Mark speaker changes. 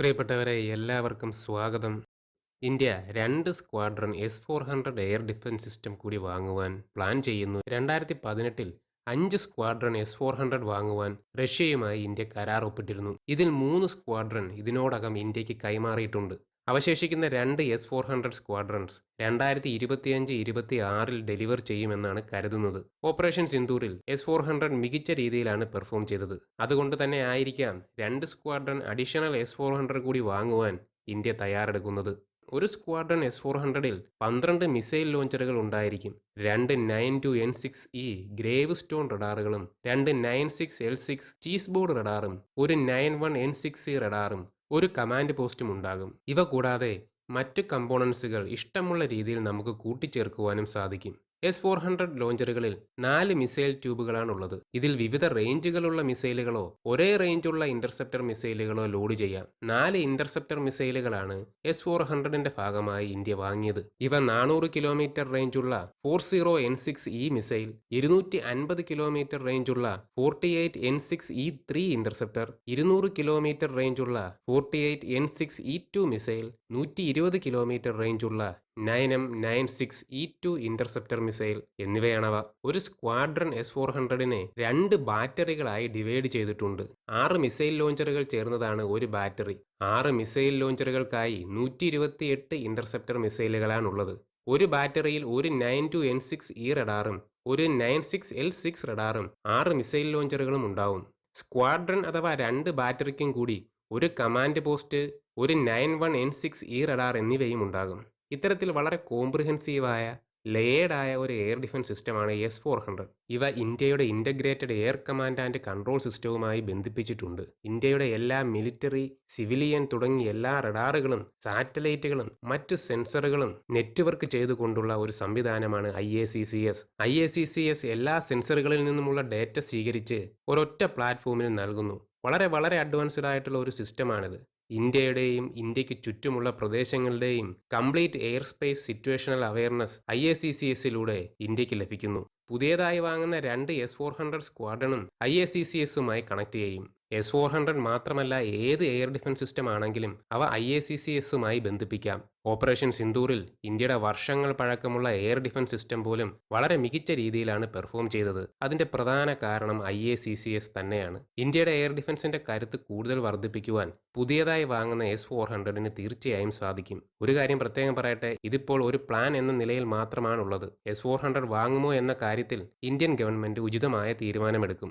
Speaker 1: പ്രിയപ്പെട്ടവരെ എല്ലാവർക്കും സ്വാഗതം. ഇന്ത്യ രണ്ട് squadron S four hundred air defence system കൂടി വാങ്ങുവാൻ പ്ലാൻ ചെയ്യുന്നു. രണ്ടായിരത്തി പതിനെട്ടിൽ അഞ്ച് സ്ക്വാഡ്രൺ എസ് ഫോർ ഹൺഡ്രഡ് വാങ്ങുവാൻ റഷ്യയുമായി ഇന്ത്യ കരാർ ഒപ്പിട്ടിരുന്നു. ഇതിൽ മൂന്ന് സ്ക്വാഡ്രൺ ഇതിനോടകം ഇന്ത്യയ്ക്ക് കൈമാറിയിട്ടുണ്ട്. അവശേഷിക്കുന്ന രണ്ട് എസ് ഫോർ ഹൺഡ്രഡ് സ്ക്വാഡ്രൺസ് രണ്ടായിരത്തി ഇരുപത്തിയഞ്ച് ഇരുപത്തി ആറിൽ ഡെലിവർ ചെയ്യുമെന്നാണ് കരുതുന്നത്. ഓപ്പറേഷൻ സിന്ദൂറിൽ എസ് ഫോർ ഹൺഡ്രഡ് മികച്ച രീതിയിലാണ് പെർഫോം ചെയ്തത്. അതുകൊണ്ട് തന്നെ ആയിരിക്കാം രണ്ട് squadron additional S four hundred കൂടി വാങ്ങുവാൻ ഇന്ത്യ തയ്യാറെടുക്കുന്നത്. ഒരു സ്ക്വാഡ്രൺ എസ് ഫോർ ഹൺഡ്രഡിൽ പന്ത്രണ്ട് മിസൈൽ ലോഞ്ചറുകൾ ഉണ്ടായിരിക്കും. രണ്ട് nine two N six E grave stone റഡാറുകളും രണ്ട് nine six L six cheese board റഡാറും ഒരു nine one N six E റഡാറും ഒരു കമാൻഡ് പോസ്റ്റും ഉണ്ടാകും. ഇവ കൂടാതെ മറ്റ് കമ്പോണൻസുകൾ ഇഷ്ടമുള്ള രീതിയിൽ നമുക്ക് കൂട്ടിച്ചേർക്കുവാനും സാധിക്കും. എസ് ഫോർ ഹൺഡ്രഡ് ലോഞ്ചറുകളിൽ നാല് മിസൈൽ ട്യൂബുകളാണുള്ളത് ഇതിൽ വിവിധ റേഞ്ചുകളുള്ള മിസൈലുകളോ ഒരേ റേഞ്ചുള്ള ഇന്റർസെപ്റ്റർ മിസൈലുകളോ ലോഡ് ചെയ്യാം നാല് ഇന്റർസെപ്റ്റർ മിസൈലുകളാണ് എസ് ഫോർ ഹൺഡ്രഡിന്റെ ഭാഗമായി ഇന്ത്യ വാങ്ങിയത്. ഇവ നാനൂറ് kilometre റേഞ്ചുള്ള four zero N six E missile ഇരുന്നൂറ്റി അൻപത് kilometre റേഞ്ചുള്ള forty eight N six E three interceptor ഇരുന്നൂറ് kilometre റേഞ്ചുള്ള forty eight N six E two missile നൂറ്റി ഇരുപത് kilometre റേഞ്ചുള്ള nine M nine six E two interceptor missile എന്നിവയാണവ. ഒരു squadron S four ഹൺഡ്രഡിനെ രണ്ട് ബാറ്ററികളായി divide ചെയ്തിട്ടുണ്ട്. ആറ് missile ലോഞ്ചറുകൾ ചേർന്നതാണ് ഒരു ബാറ്ററി. ആറ് മിസൈൽ ലോഞ്ചറുകൾക്കായി നൂറ്റി ഇരുപത്തി എട്ട് ഇന്റർസെപ്റ്റർ മിസൈലുകളാണുള്ളത്. ഒരു ബാറ്ററിയിൽ ഒരു nine two N six E റഡാറും ഒരു നയൻ സിക്സ് എൽ സിക്സ് റഡാറും ആറ് മിസൈൽ ലോഞ്ചറുകളും ഉണ്ടാവും. സ്ക്വാഡ്രൺ അഥവാ രണ്ട് ബാറ്ററിക്കും കൂടി ഒരു കമാൻഡ് പോസ്റ്റ് ഒരു nine one N six E radar എന്നിവയും ഉണ്ടാകും. ഇത്തരത്തിൽ വളരെ കോംപ്രിഹെൻസീവായ ലേയേഡായ ഒരു എയർ ഡിഫൻസ് സിസ്റ്റമാണ് എസ് ഫോർ ഹൺഡ്രഡ് ഇവ ഇന്ത്യയുടെ integrated air command and control സിസ്റ്റവുമായി ബന്ധിപ്പിച്ചിട്ടുണ്ട്. ഇന്ത്യയുടെ എല്ലാ മിലിറ്ററി സിവിലിയൻ തുടങ്ങിയ എല്ലാ റഡാറുകളും സാറ്റലൈറ്റുകളും മറ്റ് സെൻസറുകളും നെറ്റ്വർക്ക് ചെയ്തുകൊണ്ടുള്ള ഒരു സംവിധാനമാണ് I A C C S I A C C S എല്ലാ സെൻസറുകളിൽ നിന്നുമുള്ള ഡേറ്റ സ്വീകരിച്ച് ഒരൊറ്റ പ്ലാറ്റ്ഫോമിൽ നൽകുന്നു. വളരെ വളരെ അഡ്വാൻസ്ഡ് ആയിട്ടുള്ള ഒരു സിസ്റ്റമാണിത് ഇന്ത്യയുടെയും ഇന്ത്യയ്ക്ക് ചുറ്റുമുള്ള പ്രദേശങ്ങളുടെയും complete air space situational awareness I A C C എസിലൂടെ ഇന്ത്യയ്ക്ക് ലഭിക്കുന്നു. പുതിയതായി വാങ്ങുന്ന രണ്ട് എസ് ഫോർ ഹൺഡ്രഡ് സ്ക്വാഡണും ഐ എ സി സി എസുമായി കണക്ട് ചെയ്യും. എസ് ഫോർ ഹൺഡ്രഡ് മാത്രമല്ല ഏത് എയർ ഡിഫൻസ് സിസ്റ്റം ആണെങ്കിലും അവ ഐ എ സി സി എസുമായി ബന്ധിപ്പിക്കാം. ഓപ്പറേഷൻ സിന്ദൂറിൽ ഇന്ത്യയുടെ വർഷങ്ങൾ പഴക്കമുള്ള എയർ ഡിഫൻസ് സിസ്റ്റം പോലും വളരെ മികച്ച രീതിയിലാണ് പെർഫോം ചെയ്തത്. അതിന്റെ പ്രധാന കാരണം I A C C S തന്നെയാണ്. ഇന്ത്യയുടെ എയർ ഡിഫൻസിന്റെ കരുത്ത് കൂടുതൽ വർദ്ധിപ്പിക്കുവാൻ പുതിയതായി വാങ്ങുന്ന എസ് ഫോർ ഹൺഡ്രഡിന് തീർച്ചയായും സാധിക്കും. ഒരു കാര്യം പ്രത്യേകം പറയട്ടെ ഇതിപ്പോൾ ഒരു പ്ലാൻ എന്ന നിലയിൽ മാത്രമാണുള്ളത്. എസ് ഫോർ ഹൺഡ്രഡ് വാങ്ങുമോ എന്ന കാര്യത്തിൽ ഇന്ത്യൻ ഗവൺമെന്റ് ഉചിതമായ തീരുമാനമെടുക്കും.